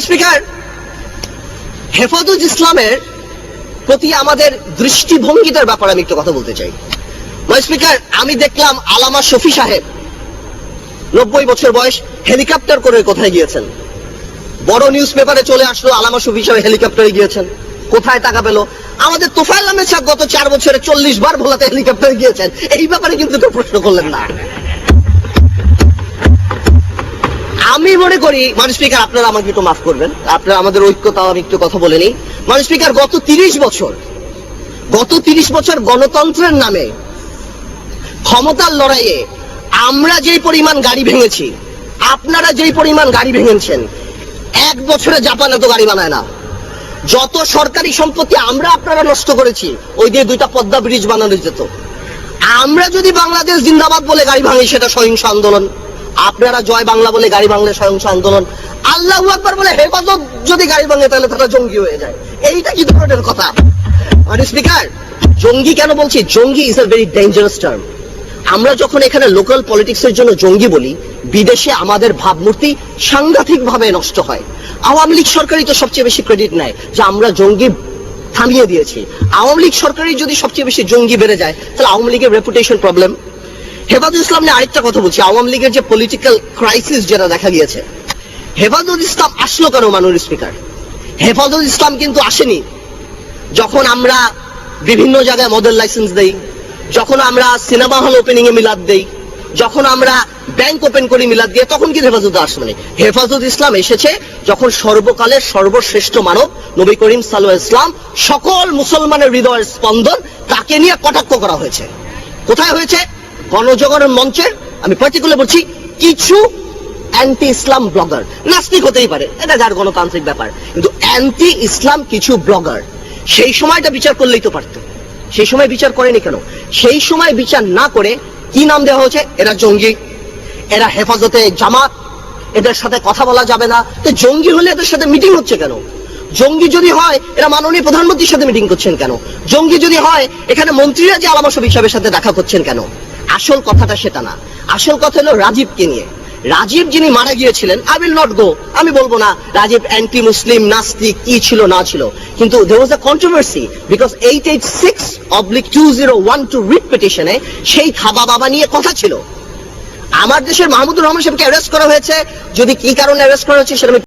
Speaker হেফাজত ইসলামের প্রতি আমাদের দৃষ্টিভঙ্গিটার ব্যাপারে আমি একটু কথা বলতে চাই। স্পিকার আমি দেখলাম আলামা শফি সাহেব নব্বই বছর বয়স হেলিকপ্টার করে কোথায় গিয়েছেন? বড় নিউজ পেপারে চলে আসলো আলামা শফি সাহেব হেলিকপ্টারে গিয়েছেন। কোথায় টাকা পেল আমাদের তোফাইল আহমেদ সাহেব গত চার বছরে চল্লিশ বার ভোলাতে হেলিকপ্টারে গিয়েছেন। এই ব্যাপারে কিন্তু কেউ প্রশ্ন করলেন না। মনে করি মানুষ স্পিকার, আপনারা আমাকে একটু মাফ করবেন। আপনারা আমাদের ঐক্যতাও আমি একটু কথা বলে নিই মানুষ স্পিকার, গত তিরিশ বছর, গত তিরিশ বছর গণতন্ত্রের নামে ক্ষমতার লড়াইয়ে আমরা যেই পরিমাণ গাড়ি ভেঙেছি, আপনারা যেই পরিমাণ গাড়ি ভেঙেছেন, এক বছরে জাপান এত গাড়ি বানায় না। যত সরকারি সম্পত্তি আমরা আপনারা নষ্ট করেছি, ওই দিয়ে দুইটা পদ্মা ব্রিজ বানানো যেত। আমরা যদি বাংলাদেশ জিন্দাবাদ বলে গাড়ি ভাঙি, সেটা সহিংস আন্দোলন। আপনারা জয় বাংলা বলে গাড়ি ভাঙলে সহিংস আন্দোলন, আল্লাহ আকবার বলে হেফাজত যদি গাড়ি ভাঙে তাহলে তারা জঙ্গি হয়ে যায়। এইটা কি ধরনের কথা? মানে স্পিকার জঙ্গি কেন বলছি? জঙ্গি is a very dangerous term আমরা যখন এখানে লোকাল পলিটিক্সের জন্য জঙ্গি বলি, বিদেশে আমাদের ভাবমূর্তি সাংঘাতিক ভাবে নষ্ট হয়। আওয়ামী লীগ সরকারই তো সবচেয়ে বেশি ক্রেডিট নেয়, যে আমরা জঙ্গি থামিয়ে দিয়েছি। আওয়ামী লীগ সরকারই যদি সবচেয়ে বেশি জঙ্গি বেড়ে যায়, তাহলে আওয়ামী লীগের রেপুটেশন প্রবলেম হেফাজত ইসলাম নিয়ে আরেকটা কথা বলছি। আওয়ামী লীগের যে পলিটিক্যাল ক্রাইসিস যেটা দেখা গিয়েছে, হেফাজত ইসলাম আসলো কেন মাননীয় স্পিকার হেফাজত ইসলাম কিন্তু আসেনি। যখন আমরা বিভিন্ন জায়গায় মডেল লাইসেন্স দেই, যখন আমরা সিনেমা হল ওপেনিং এ মিলাদ দেই, যখন আমরা ব্যাংক ওপেন করি মিলাদ দিয়ে, তখন কিন্তু হেফাজত আসবে হেফাজত ইসলাম এসেছে যখন সর্বকালের সর্বশ্রেষ্ঠ মানব নবী করিম সাল্লাহ ইসলাম সকল মুসলমানের হৃদয়ের স্পন্দন তাকে নিয়ে কটাক্ষ করা হয়েছে। কোথায় হয়েছে? গণজগরের মঞ্চের আমি পার্টিকুলার বলছি কিছু অ্যান্টি ইসলাম ব্লগার নাস্তিক হতেই পারে, এটা যার গণতান্ত্রিক ব্যাপার। কিন্তু অ্যান্টি ইসলাম কিছু ব্লগার সেই সময়টা বিচার করলেই তো পারতো। সেই সময় বিচার করেনি কেন? সেই সময় বিচার না করে কি নাম দেওয়া হয়েছে? এরা জঙ্গি। এরা হেফাজতে জামাত। এদের সাথে কথা বলা যাবে না। তো জঙ্গি হলে এদের সাথে মিটিং হচ্ছে কেন? জঙ্গি যদি হয়, এরা মাননীয় প্রধানমন্ত্রীর সাথে মিটিং করছেন কেন? জঙ্গি যদি হয়, এখানে মন্ত্রীরা যে আলামা শফিক সাহেবের সাথে দেখা করছেন কেন? আসল কথাটা সেটা না। আসল কথা হলো রাজীবকে নিয়ে। রাজীব যিনি মারা গিয়েছিলেন আই উইল নট গো আমি বলব না, রাজীব অ্যান্টি মুসলিম নাস্তিক, কি ছিল, না ছিল। কিন্তু there was a controversy, because 886 oblique 2012 to writ পিটিশনে সেই খাবা বাবা নিয়ে কথা ছিল। আমার দেশের মাহমুদুর রহমান সাহেবকে অ্যারেস্ট করা হয়েছে। যদি কি কারণে অ্যারেস্ট করা হয়েছে সেটা